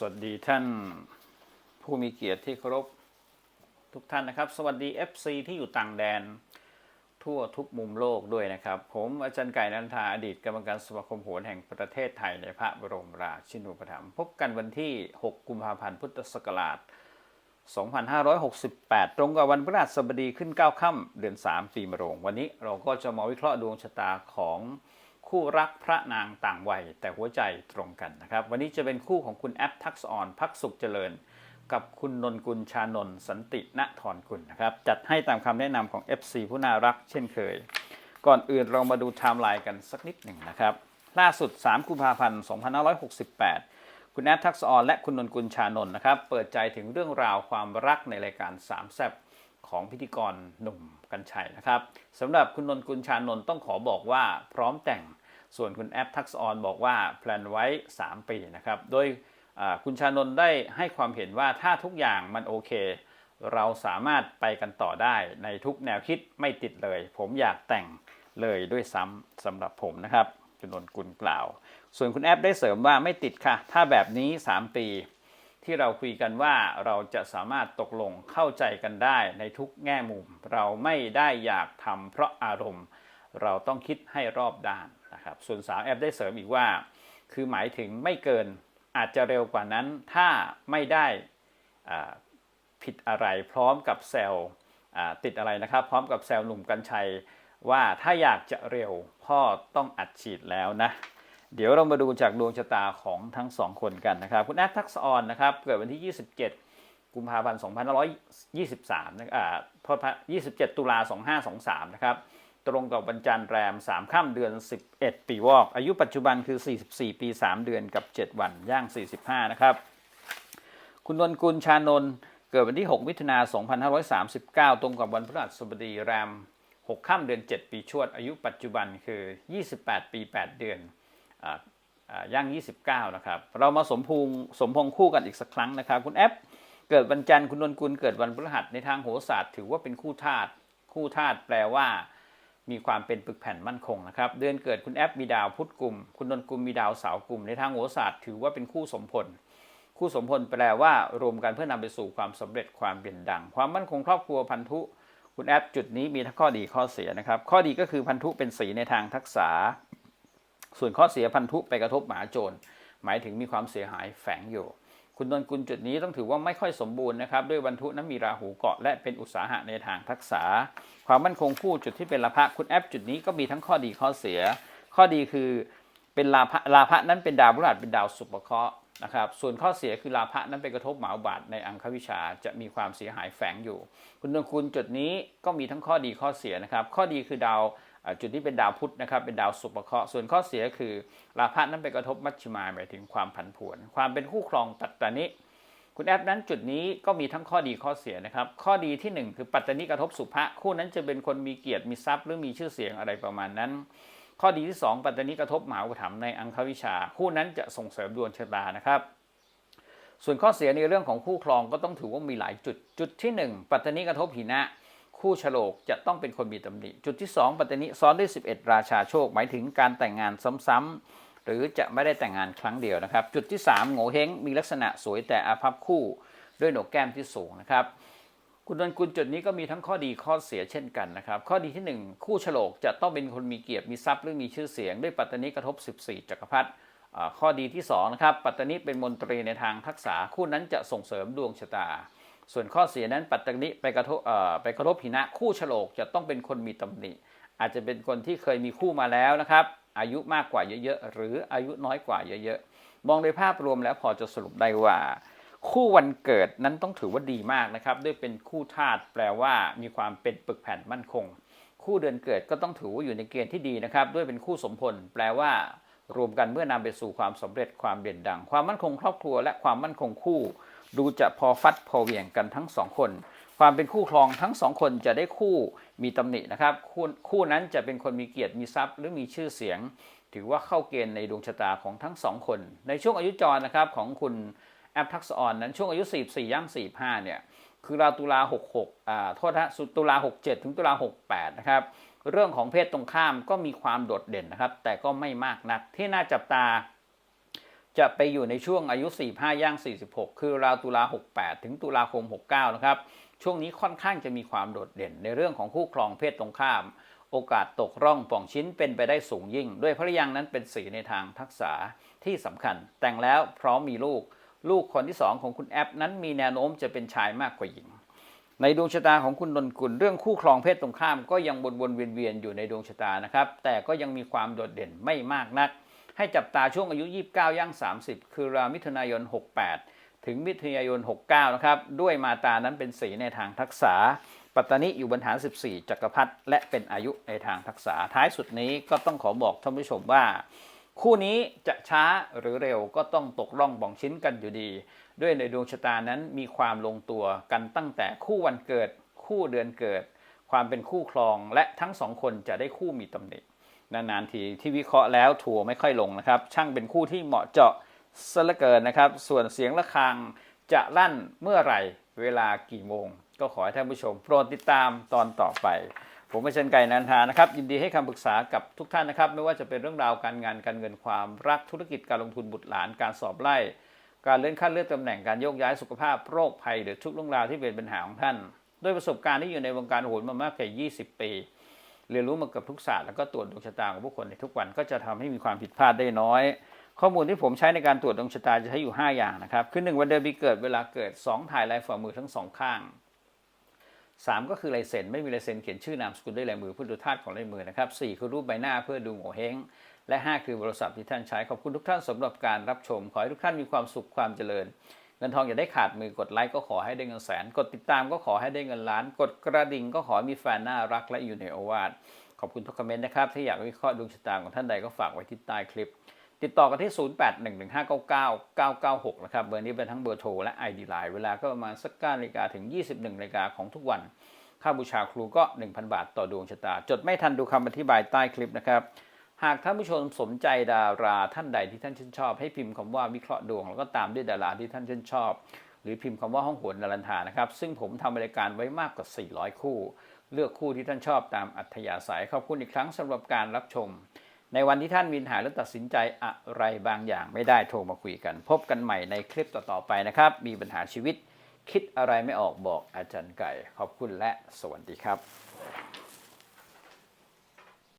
สวัสดีท่านผู้มีเกียรติที่เคารพทุกท่านนะครับ สวัสดี FC ที่อยู่ต่างแดน ทั่วทุกมุมโลกด้วยนะครับ ผมอาจารย์ไก่นันทาอดีตกรรมการสมาคมโหรแห่งประเทศไทยในพระบรมราชินูปถัมภ์พบกันวันที่ 6 กุมภาพันธ์พุทธศักราช 2568 ตรงกับวันพฤหัสบดีขึ้น 9 ค่ำเดือน 3 ปีมะโรง วันนี้เราก็จะมาวิเคราะห์ดวงชะตาของ คู่รักพระนางต่างวัย แต่หัวใจตรงกันนะครับ วันนี้จะเป็นคู่ของคุณแอปทักษออนพักสุขเจริญ กับคุณนนกุลชานนท์สันติณทรกุลนะครับ จัดให้ตามคำแนะนำของ FC ผู้น่ารักเช่นเคย ก่อนอื่นเรามาดูไทม์ไลน์กันสักนิดหนึ่งนะครับ ล่าสุด 3 กุมภาพันธ์ 2568 คุณแอปทักษออนและคุณนนกุลชานนท์นะครับ เปิดใจถึงเรื่องราวความรักในรายการสามแซบของพิธีกรหนุ่มกัญชัยนะครับสำหรับคุณนนกุลชานนท์ต้องขอบอกว่าพร้อมแต่ง ส่วนคุณแอปทักษออนบอกว่าแพลนไว้ 3 ปีนะครับ โดยคุณชานนท์ได้ให้ความเห็นว่าถ้าทุกอย่างมันโอเค เราสามารถไปกันต่อได้ในทุกแนวคิดไม่ติดเลย ผมอยากแต่งเลยด้วยซ้ำสำหรับผมนะครับคุณนนกุลกล่าว ส่วนคุณแอปได้เสริมว่าไม่ติดค่ะ ถ้าแบบนี้ 3 ปี ที่เราคุยกันว่าเราจะสามารถตกลงเข้าใจกันได้ในทุกแง่มุม เราไม่ได้อยากทำเพราะอารมณ์ เราต้องคิดให้รอบด้าน นะครับ ส่วนสาวแอปได้เสริมอีกว่า คือหมายถึงไม่เกินอาจจะเร็วกว่านั้นถ้าไม่ได้ผิดอะไรพร้อมกับแซลติดอะไรนะครับ พร้อมกับแซลหนุ่มกัญชัยว่าถ้าอยากจะเร็วพ่อต้องอัดฉีดแล้วนะ เดี๋ยวเรามาดูจากดวงชะตาของทั้งสองคนกันนะครับ คุณแอปทักษออนนะครับ เกิดวันที่ 27 กุมภาพันธ์ 2523นะอ่าพระ27 ตุลา 2523 นะครับ ตรงกับวันจันทร์แรม3ค่ำเดือน 11 ปีวอก อายุปัจจุบันคือ 44 ปี 3 เดือนกับ 7 วัน ย่าง 45 นะครับ คุณนนกุลชานนท์เกิดวันที่ 6 มิถุนา2539 ตรงกับวันพฤหัสบดีแรม6ค่ำเดือน 7 ปีชวด อายุปัจจุบันคือ 28 ปี 8 เดือนอ่าอ่าย่าง 29 นะครับ เรามาสมพงสมพงคู่กันอีกสักครั้งนะครับ คุณแอปเกิดวันจันทร์คุณนนกุลเกิดวันพฤหัสในทางโหราศาสตร์ถือว่าเป็นคู่ธาตุคู่ธาตุแปลว่า มีความเป็นปึกแผ่นมั่นคงนะครับ เดือนเกิดคุณแอปมีดาวพุธกลุ่ม คุณนนกุลมีดาวเสาร์กลุ่ม ในทางโหราศาสตร์ถือว่าเป็นคู่สมพล คู่สมพลแปลว่ารวมกันเพื่อนำไปสู่ความสำเร็จความเด่นดัง ความมั่นคงครอบครัวพันธุ คุณแอปจุดนี้มีทั้งข้อดีข้อเสียนะครับ ข้อดีก็คือพันธุเป็นสีในทางทักษะ ส่วนข้อเสียพันธุไปกระทบหมาโจร หมายถึงมีความเสียหายแฝงอยู่ คุณนนกุลจุดนี้ต้องถือว่าไม่ค่อยสมบูรณ์นะครับ ด้วยวันทุนั้นมีราหูเกาะและเป็นอุตสาหะในทางทักษะ ความมั่นคงคู่จุดที่เป็นลาภะคุณแอปจุดนี้ก็มีทั้งข้อดีข้อเสีย ข้อดีคือเป็นลาภะลาภะนั้นเป็นดาวพฤหัสเป็นดาวสุภเคราะห์นะครับส่วนข้อเสียคือลาภะนั้นไปกระทบหมาบาทในอังควิชาจะมีความเสียหายแฝงอยู่ คุณนนกุลจุดนี้ก็มีทั้งข้อดีข้อเสียนะครับ ข้อดีคือดาว จุดที่เป็นดาวพุธนะครับ เป็นดาวสุภเคราะห์ส่วนข้อเสียคือลาภะนั้นไปกระทบมัชฌิมาหมายถึงความผันผวน ความเป็นคู่ครองปัตตานิคุณแอปนั้นจุดนี้ก็มีทั้งข้อดีข้อเสียนะครับ ข้อดีที่ 1 คือปัตตานิกระทบสุภะคู่นั้นจะเป็นคนมีเกียรติมีทรัพย์หรือมีชื่อเสียงอะไรประมาณนั้น ข้อดีที่ 2 ปัตตานิกระทบหมหาอุปถัมภ์ในอังควิชา คู่นั้นจะส่งเสริมดวงชะตานะครับ ส่วนข้อเสียในเรื่องของคู่ครองก็ต้องถือว่ามีหลายจุด จุดที่ 1 ปัตตานิกระทบหินะ คู่ฉลกจะต้องเป็นคนมีตำหนิ จุดที่ 2 ปัตตานิซ้อนด้วย 11 ราชาโชค หมายถึงการแต่งงานซ้ำๆหรือจะไม่ได้แต่งงานครั้งเดียวนะครับ จุดที่ 3 โง่เฮงมีลักษณะสวยแต่อาภัพคู่ด้วยหนกแก้มที่สูงนะครับคุณนนกุลจุดนี้ก็มีทั้งข้อดีข้อเสียเช่นกันนะครับ ข้อดีที่ 1 คู่ฉลกจะต้องเป็นคนมีเกียรติมีทรัพย์หรือมีชื่อเสียง ด้วยปัตตานิกระทบ 14 จักรพรรดิข้อดีที่2นะครับปัตตานิเป็นมนตรีในทางทักษะคู่นั้นจะส่งเสริมดวงชะตา ส่วนข้อเสียนั้นปัตตนิไปกระทบไปกระทบหินะคู่ฉลกจะต้องเป็นคนมีตำหนิ อาจจะเป็นคนที่เคยมีคู่มาแล้วนะครับ อายุมากกว่าเยอะๆ หรืออายุน้อยกว่าเยอะๆ มองโดยภาพรวมแล้วพอจะสรุปได้ว่า คู่วันเกิดนั้นต้องถือว่าดีมากนะครับ ด้วยเป็นคู่ธาตุแปลว่ามีความเป็นปึกแผ่นมั่นคง คู่เดือนเกิดก็ต้องถือว่าอยู่ในเกณฑ์ที่ดีนะครับ ด้วยเป็นคู่สมพลแปลว่ารวมกันเมื่อนำไปสู่ความสำเร็จความเด่นดัง ความมั่นคงครอบครัวและความมั่นคงคู่ ดูจะพอฟัดพอเหวี่ยงกันทั้งสองคน ความเป็นคู่ครองทั้งสองคนจะได้คู่มีตำหนินะครับคู่คู่นั้นจะเป็นคนมีเกียรติมีทรัพย์ หรือมีชื่อเสียง ถือว่าเข้าเกณฑ์ในดวงชะตาของทั้งสองคน ในช่วงอายุจรนะครับของคุณแอปทักษออนนั้นช่วงอายุ 44ย่าง45เนี่ยคือราตุลา 66อ่าโทษนะสุดตุลา 67 ถึงตุลา 68 นะครับ เรื่องของเพศตรงข้ามก็มีความโดดเด่นนะครับ แต่ก็ไม่มากนักที่น่าจับตา จะไปอยู่ในช่วงอายุ 45 ย่าง 46 คือราวตุลา 68 ถึงตุลาคม 69 นะครับ ช่วงนี้ค่อนข้างจะมีความโดดเด่นในเรื่องของคู่ครองเพศตรงข้าม โอกาสตกร่องป่องชิ้นเป็นไปได้สูงยิ่ง ด้วยพระยังนั้นเป็นสีในทางทักษะที่สำคัญ แต่งแล้วพร้อมมีลูก ลูกคนที่สองของคุณแอปนั้นมีแนวโน้มจะเป็นชายมากกว่าหญิง ในดวงชะตาของคุณนนกุลเรื่องคู่ครองเพศตรงข้าม ก็ยังวนๆเวียนๆอยู่ในดวงชะตานะครับ แต่ก็ยังมีความโดดเด่นไม่มากนัก ให้จับตาช่วงอายุ 29 ย่าง 30 คือราวมิถุนายน 68 ถึงมิถุนายน 69 นะครับ ด้วยมาตานั้นเป็นสีในทางทักษะปัตตานิอยู่บนฐาน 14 จักรพรรดิและเป็นอายุในทางทักษะท้ายสุดนี้ก็ต้องขอบอกท่านผู้ชมว่า คู่นี้จะช้าหรือเร็วก็ต้องตกร่องบ่องชิ้นกันอยู่ดี ด้วยในดวงชะตานั้นมีความลงตัวกันตั้งแต่คู่วันเกิด คู่เดือนเกิด ความเป็นคู่ครองและทั้งสองคนจะได้คู่มีตำหนิ นานๆทีที่วิเคราะห์แล้วถั่วไม่ค่อยลงนะครับ ช่างเป็นคู่ที่เหมาะเจาะซะเหลือเกินนะครับ ส่วนเสียงะระฆังจะลั่นเมื่อไหร่เวลากี่โมง ก็ขอให้ท่านผู้ชมโปรดติดตามตอนต่อไป ผมเป็นเชนไก่นันทานะครับ ยินดีให้คำปรึกษากับทุกท่านนะครับ ไม่ว่าจะเป็นเรื่องราวการงานการเงินความรักธุรกิจการลงทุนบุตรหลานการสอบไล่ การเลื่อนขั้นเลื่อนตำแหน่งการโยกย้ายสุขภาพโรคภัยหรือทุกเรื่องราวที่เป็นปัญหาของท่าน ด้วยประสบการณ์ที่อยู่ในวงการโหนมามากกว่า 20 ปี เรียนรู้มากับทุกศาสตร์แล้วก็ตรวจดวงชะตาของผู้คนในทุกวันก็จะทำให้มีความผิดพลาดได้น้อย ข้อมูลที่ผมใช้ในการตรวจดวงชะตาจะใช้อยู่ 5 อย่างนะครับคือ1วันเดือนปีเกิดเวลาเกิด 2 ถ่ายลายฝ่ามือทั้งสองข้าง 3 ก็คือลายเซ็นไม่มีลายเซ็นเขียนชื่อนามสกุลด้วยลายมือเพื่อดูธาตุของลายมือนะครับ4คือรูปใบหน้าเพื่อดูโง่เฮงและ 5 คือโทรศัพท์ที่ท่านใช้ขอบคุณทุกท่านสำหรับการรับชม ขอให้ทุกท่านมีความสุขความเจริญ เงินทองอย่าได้ขาดมือกดไลค์ก็ขอให้ได้เงินแสน กดติดตามก็ขอให้ได้เงินล้าน กดกระดิ่งก็ขอมีแฟนน่ารักและอยู่ในโอวาทขอบคุณทุกคอมเมนต์นะครับถ้าอยากวิเคราะห์ดวงชะตาของท่านใดก็ฝากไว้ที่ใต้คลิป ติดต่อกันที่ 0811599996 นะครับเบอร์นี้เป็นทั้งเบอร์โทรและ ID Line เวลาก็ประมาณสัก9นาฬิกาถึง 21นาฬิกาของทุกวัน ค่าบูชาครูก็ 1,000 บาทต่อดวงชะตา จดไม่ทันดูคำอธิบายใต้คลิปนะครับ หากท่านผู้ชมสนใจดาราท่านใดที่ท่านชื่นชอบ ให้พิมพ์คำว่าวิเคราะห์ดวง แล้วก็ตามด้วยดาราที่ท่านชื่นชอบ หรือพิมพ์คำว่าห้องโหนดารันทานะครับ ซึ่งผมทำรายการไว้มากกว่า 400 คู่ เลือกคู่ที่ท่านชอบตามอัธยาศัยขอบคุณอีกครั้งสำหรับการรับชม ในวันที่ท่านมีปัญหาและตัดสินใจอะไรบางอย่างไม่ได้โทรมาคุยกัน พบกันใหม่ในคลิปต่อๆไปนะครับ มีปัญหาชีวิต คิดอะไรไม่ออกบอกอาจารย์ไก่ ขอบคุณและสวัสดีครับ